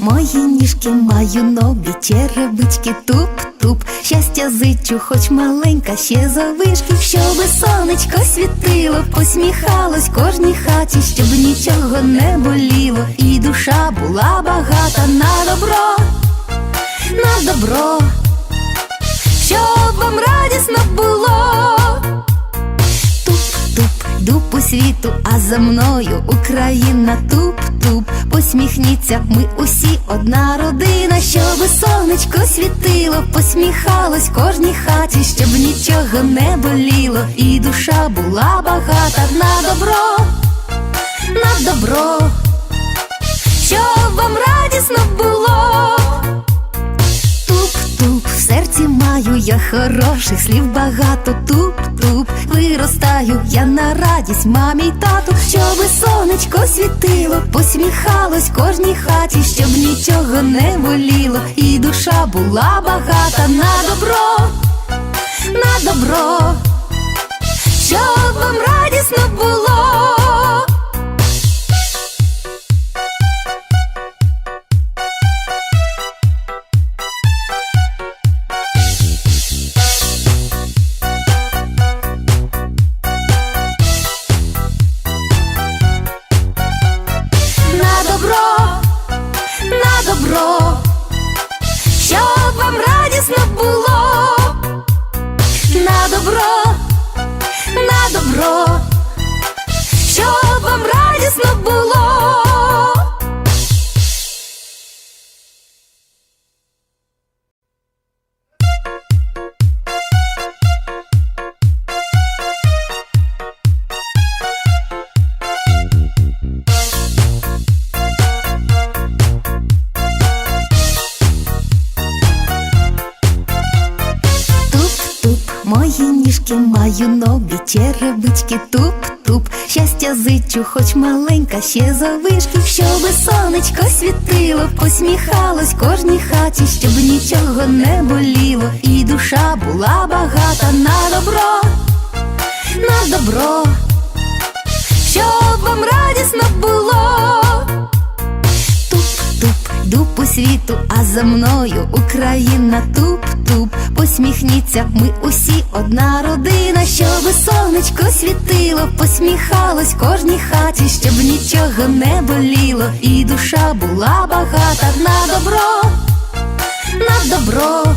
ніжки, маю ноги, черевички, туп-туп. Щастя зичу, хоч маленька, ще завишки, щоби сонечко світило, посміхалось кожній хаті, щоб нічого не боліло, і душа була багата на добро, на добро, щоб вам радісно було. Туп-туп, по світу, а за мною Україна туп-туп, посміхніться, ми усі одна родина, щоби сонечко світило, посміхалось кожній хаті, щоб нічого не боліло, і душа була багата на добро, на добро, щоб вам радісно було. Туп-туп, в серці маю я хороших слів багато. Туп-туп, виростаю. Я на радість мамі й тату, щоби сонечко світило, посміхалось кожній хаті, щоб нічого не боліло, і душа була багата на добро, мої ніжки, маю ноги, черевички, туп-туп. Щастя зичу, хоч маленька, ще завишки, щоби сонечко світило, посміхалось кожній хаті, щоб нічого не боліло, і душа була багата на добро, на добро, щоб вам радісно було. Туп-туп, йду по світу, а за мною Україна туп-туп, посміхніться, ми усі одна родина, щоб сонечко світило, посміхалось кожній хаті, щоб нічого не боліло, і душа була багата на добро, на добро,